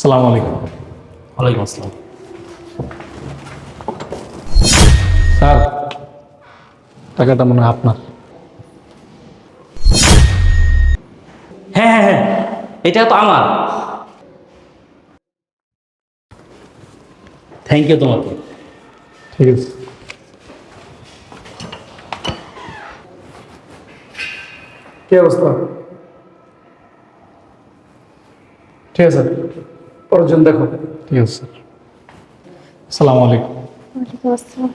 সালাম আলাইকুম। ওয়ালাইকুম আসসালাম। স্যার টাকাটা মনে হয় আপনার। হ্যাঁ হ্যাঁ হ্যাঁ এটা তো আমার। থ্যাংক ইউ তোমাকে। ঠিক আছে। কি অবস্থা? ঠিক আছে। পরের জন দেখো। ঠিক আছে স্যার আলাইকুম। ওয়ালাইকুম আসসালাম।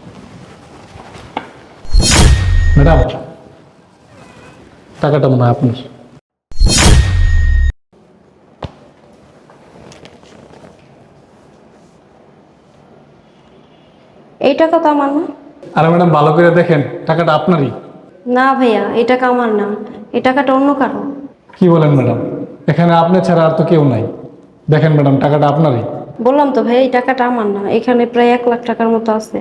ম্যাডাম টাকাটা মনে হয় আপনার। এই টাকা তো আমার না। আরে ম্যাডাম ভালো করে দেখেন টাকাটা আপনারই। না ভাইয়া এই টাকা আমার না। এই টাকাটা অন্য কারও। কি বলেন ম্যাডাম? এখানে আপনি ছাড়া আর তো কেউ নাই। দেখেন ম্যাডাম টাকাটা আপনারই। বললাম তো ভাই এই টাকাটা আমার না। এখানে প্রায় এক লাখ টাকার মতো আছে।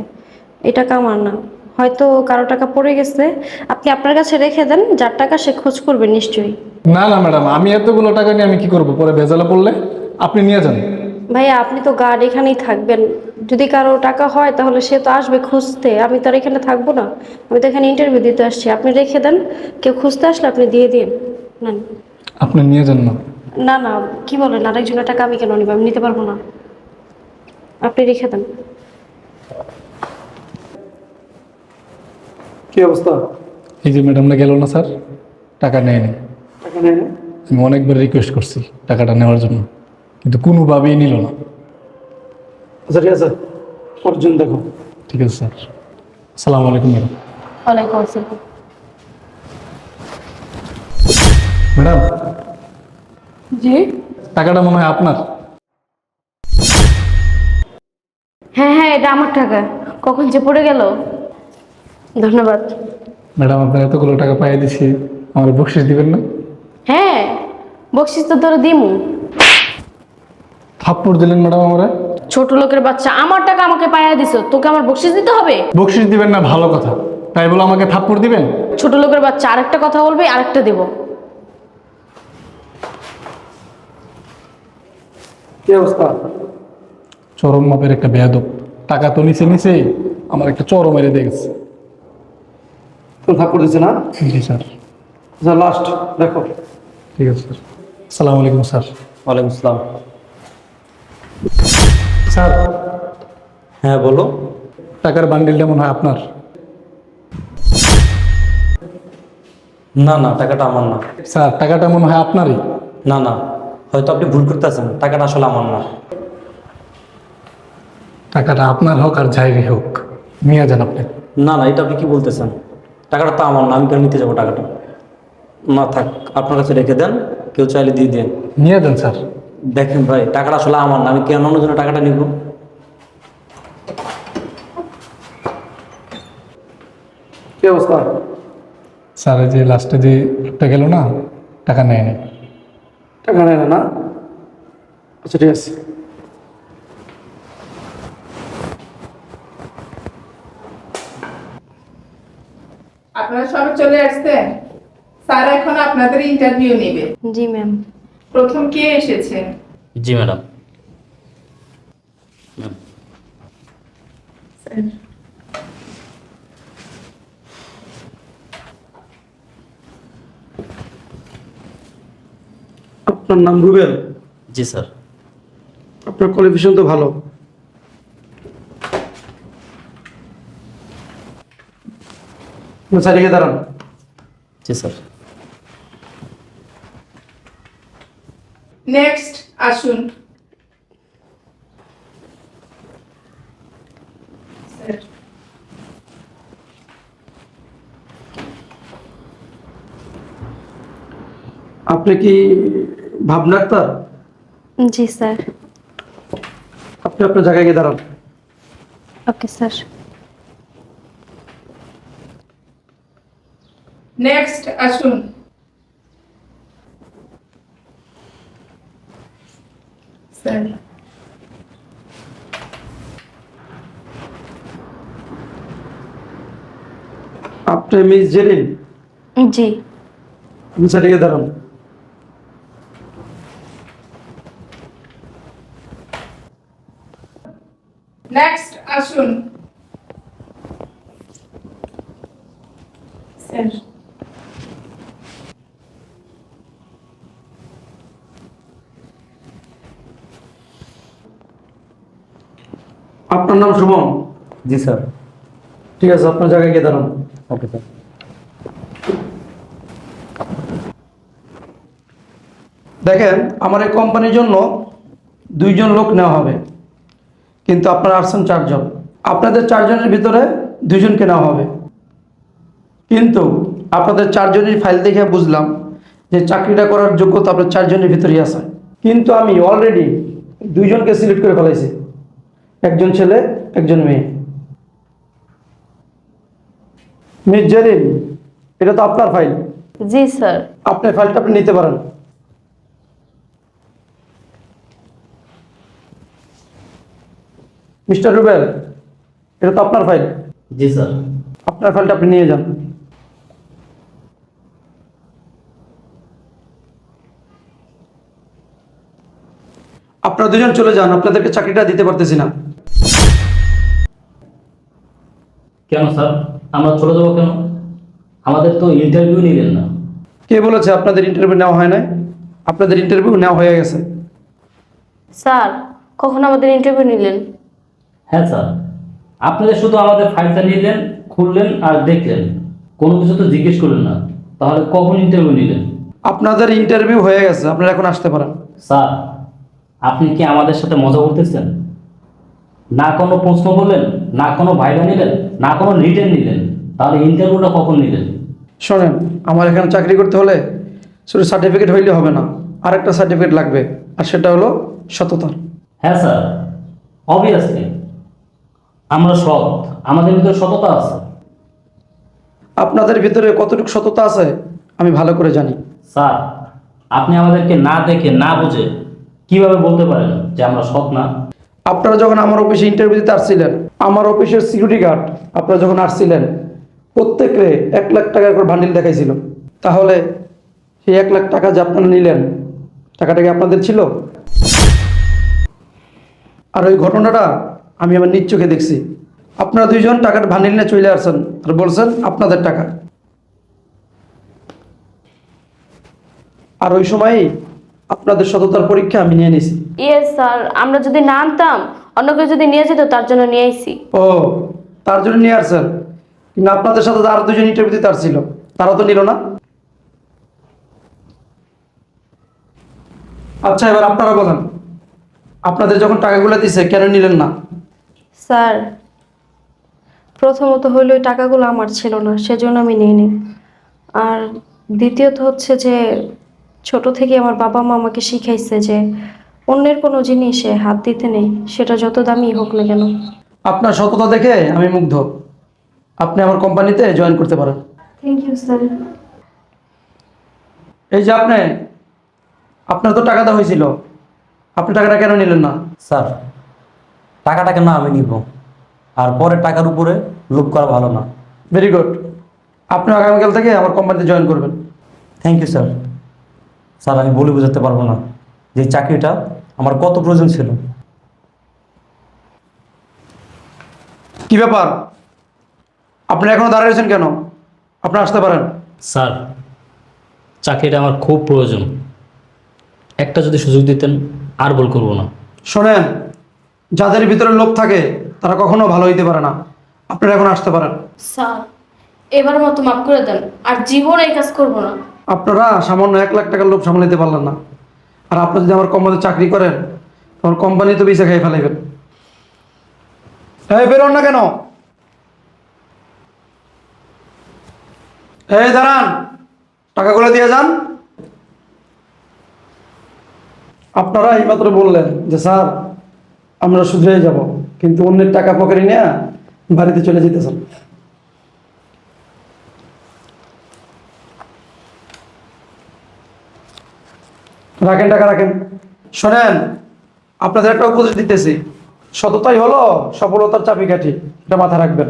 এই টাকা আমার না। হয়তো কারও টাকা পড়ে গেছে। আপনি আপনার কাছে রেখে দেন যার টাকা সে খোঁজ করবে নিশ্চয়ই। না না ম্যাডাম আমি এতগুলো টাকা নিয়ে আমি কি করব? পরে ভেজালে পড়লে আপনি নিয়ে যান। ভাইয়া আপনি তো গার্ড এখানেই থাকবেন। যদি কারও টাকা হয় তাহলে সে তো আসবে খুঁজতে। আমি তো আর এখানে থাকব না। আমি তো এখানে ইন্টারভিউ দিতে আসছি। আপনি রেখে দেন। কেউ খুঁজতে আসলে আপনি দিয়ে দিন। নেন। আপনি নিয়ে যান না। না না কি বলেন? আরেকজনের টাকা আমি কেন নিব? আমি নিতে পারব না। আপনি রেখে দেন। কি অবস্থা? এই যে ম্যাডামটা গেল না স্যার? টাকা নেয়নি টাকা আমি অনেকবার রিকোয়েস্ট করছি টাকাটা নেওয়ার জন্য কিন্তু কোনোভাবেই নিল না। আচ্ছা ঠিক আছে। পরের জন দেখো। ঠিক আছে স্যার। আসসালামু আলাইকুম ম্যাডাম। ওয়ালাইকুম আসসালাম। ম্যাডাম জি। টাকাটা মনে হয় আপনার? হ্যাঁ হ্যাঁ এটা আমার টাকা। কখন যে পড়ে গেল। ধন্যবাদ। ম্যাডাম আপনার এতগুলো টাকা পাইয়ে দিছি আমার বকশিস দিবেন না? হ্যাঁ বকশিস তো ধরে দিমু। থাপ্পড় দিলেন ম্যাডাম আমরা? ছোট লোকের বাচ্চা আমার টাকা আমাকে পাইয়া দিছো তোকে আমার বকশিস দিতে হবে? বকশিস দিবেন না ভালো কথা। তাই বলে আমাকে থাপ্পড় দিবেন? ছোট লোকের বাচ্চা আরেকটা কথা বলবে আরেকটা দেবো। কি অবস্থা? চরম মাপের একটা বেয়াদব। টাকা তো নিচে নিচে আমার একটা চরম মেরে দিয়ে গেছে। তুমি থাপ্পড় দিচ্ছে না? জি স্যার। আচ্ছা লাস্ট দেখো। ঠিক আছে স্যার। আসসালামু আলাইকুম স্যার। ওয়ালাইকুম আসসালাম স্যার হ্যাঁ বলো। টাকার বান্ডিলটা মনে হয় আপনার? না না টাকাটা আমার না। স্যার টাকাটা মনে হয় আপনারই? না না। হয়তো আপনি ভুল করতেছেন টাকাটা আসলে আমার না। টাকাটা আপনার হোক আর যাই হোক নিয়ে যান আপনি। না না এটা আপনি কি বলতেছেন? টাকাটা তো আমার না আমি কেন নিতে যাব টাকাটা? না থাক আপনার কাছে রেখে দেন কেউ চাইলে দিয়ে দেন নিয়ে যান স্যার। দেখেন ভাই টাকাটা আসলে আমার না আমি কেন অন্য জন্য টাকাটা নিব? কি অবস্থা? স্যার এই যে লাস্টে যে একটা গেল না টাকা নেয় না টাকা নেই না? আচ্ছা ঠিক আছে। আপনারা সবাই চলে আসছেন স্যার এখন আপনাদের ইন্টারভিউ নেবে। জি ম্যাম। প্রথম কে এসেছে? জি ম্যাডাম। আপনার নাম রুবেল? জি স্যার। আপনার কোয়ালিফিকেশন তো ভালো। চারিকে দাঁড়ান। জি স্যার। নেক্সট আসুন। আপনি কি ভাবনা আক্তার জি স্যার। আপনি আপনার জায়গায় গিয়ে দাঁড়ান। Okay sir. নেক্সট আসুন। স্যার। আপনি মিস জেরিন জি। আপনি চারিকে দাঁড়ান নেক্সট আসুন। স্যার। আপনার নাম শুভম? জি স্যার। ঠিক আছে আপনার জায়গায় গিয়ে দাঁড়ান। Okay sir. দেখেন আমার এই কোম্পানির জন্য দুইজন লোক নেওয়া হবে। কিন্তু আপনারা আসছেন চারজন। আপনাদের চারজনের ভিতরে দুইজনকে নেওয়া হবে। কিন্তু আপনাদের চারজনের ফাইল দেখে বুঝলাম যে চাকরিটা করার যোগ্যতা আপনার চারজনের ভিতরেই আছে। কিন্তু আমি অলরেডি দুইজনকে সিলেক্ট করে ফেলাইছি। একজন ছেলে একজন মেয়ে। মিস জেরিন এটা তো আপনার ফাইল। জি স্যার। আপনার ফাইলটা আপনি নিতে পারেন। মিস্টার রুবেল এটা তো আপনার ফাইল জি স্যার। আপনার ফাইলটা আপনি নিয়ে যান। আপনারা দুজন চলে যান আপনাদেরকে চাকরিটা দিতে পারতেছি না। কেন স্যার? আমরা চলে যাব কেন? আমাদের তো ইন্টারভিউ নিলেন না। কে বলেছে আপনাদের ইন্টারভিউ নেওয়া হয় নাই? আপনাদের ইন্টারভিউ নেওয়া হয়ে গেছে। স্যার কখন আমাদের ইন্টারভিউ নিলেন? হ্যাঁ স্যার। আপনাদের শুধু আমাদের ফাইলটা নিলেন খুললেন আর দেখলেন। কোনো কিছু তো জিজ্ঞেস করলেন না। তাহলে কখন ইন্টারভিউ নিলেন? আপনাদের ইন্টারভিউ হয়ে গেছে আপনারা এখন আসতে পারেন। স্যার আপনি কি আমাদের সাথে মজা করতেছেন? না কোনো প্রশ্ন করলেন না কোনো ভাইবা নিলেন না কোনো রিটেন নিলেন। তাহলে ইন্টারভিউটা কখন নিলেন? শোনেন আমার এখানে চাকরি করতে হলে শুধু সার্টিফিকেট হইলে হবে না আরেকটা সার্টিফিকেট লাগবে আর সেটা হলো সততার। হ্যাঁ স্যার অবভিয়াসলি আমরা সৎ। আমাদের ভিতরে সততা আছে। আপনাদের ভিতরে কতটুকু সততা আছে আমি ভালো করে জানি। স্যার আপনি আমাদেরকে না দেখে না বুঝে কীভাবে বলতে পারেন যে আমরা সৎ না? আপনারা যখন আমার অফিসে ইন্টারভিউ দিতে আসছিলেন আমার অফিসের সিকিউরিটি গার্ড আপনারা যখন আসছিলেন প্রত্যেকে এক লাখ টাকার করে বান্ডিল দেখাইছিল। তাহলে সেই এক লাখ টাকা যে আপনারা নিলেন টাকাটা কি আপনাদের ছিল? আর ওই ঘটনাটা আমি আমার নিজ চোখে দেখছি। আপনারা দুইজন টাকার ভান্ডিল নিয়ে চলে আসছেন আর বলছেন আপনাদের টাকা। আর ওই সময় আপনাদের সততার পরীক্ষা আমি নিয়ে নিছি ইয়েস স্যার আমরা যদি না আনতাম অন্য কেউ যদি নিয়ে যেত তার জন্য নিয়ে আইসি ও তার জন্য নিয়ে আসছেন? কিন্তু আপনাদের সাথে আর দুজন ইন্টারভিউ তার ছিল। তারা তো নিল না। আচ্ছা এবার আপনারা বলেন। আপনাদের যখন টাকাগুলো দিছে কেন নিলেন না? স্যার প্রথমত হইল ওই টাকাগুলো আমার ছিল না সেজন্য আমি নিয়ে নিই আর দ্বিতীয়ত হচ্ছে যে ছোট থেকে আমার বাবা মা আমাকে শিখাইছে যে অন্যের কোনো জিনিসে হাত দিতে নেই সেটা যত দামি হোক না কেন। আপনার সততা দেখে আমি মুগ্ধ। আপনি আমার কোম্পানিতে জয়েন করতে পারেন। থ্যাংক ইউ স্যার এই যে আপনি আপনার তো টাকা দেওয়া হয়েছিল। আপনি টাকাটা কেন নিলেন না? স্যার টাকাটা কেন আমি নিব? আর পরে টাকার উপরে লোভ করা ভালো না। ভেরি গুড আপনি আগামীকাল থেকে আমার কোম্পানিতে জয়েন করবেন। থ্যাংক ইউ স্যার স্যার আমি বলে বোঝাতে পারব না যে চাকরিটা আমার কত প্রয়োজন ছিল। কি ব্যাপার? আপনি এখনও দাঁড়িয়ে রয়েছেন কেন? আপনি আসতে পারেন। স্যার চাকরিটা আমার খুব প্রয়োজন। একটা যদি সুযোগ দিতেন আর বল করব না। শোনেন যাদের ভিতরে লোভ থাকে তারা কখনো ভালো হইতে পারে না। আপনারা এখন আসতে পারেন। স্যার এবার মতো মাফ করে দেন আর জীবন এই কাজ করব না। আপনারা সামান্য এক লাখ টাকার লোভ সামলাইতে পারলেন না। আর আপনি যদি আমার কোম্পানিতে চাকরি করেন আমার কোম্পানি তো বেঁচে খাই ফেলাইবেন। এই বেরোন না কেন? এই দাঁড়ান। টাকাগুলো দিয়ে যান। আপনারা এইমাত্র বললেন যে স্যার আমরা শুধরে যাব, কিন্তু অন্যের টাকা পকেটে নিয়ে বাড়িতে চলে যেতেছেন। রাখেন টাকা, রাখেন। শোনেন, আপনাদের একটা উপদেশ দিতেছি। সততাই হলো সফলতার চাবিকাঠি, এটা মাথায় রাখবেন।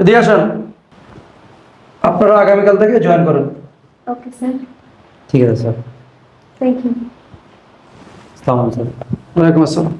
এদিকে আসেন। আপনারা আগামীকাল থেকে জয়েন করেন। Okay, sir. ঠিক আছে স্যার। থ্যাংক ইউ আসসালাম স্যার। ওয়ালাইকুম আসসালাম।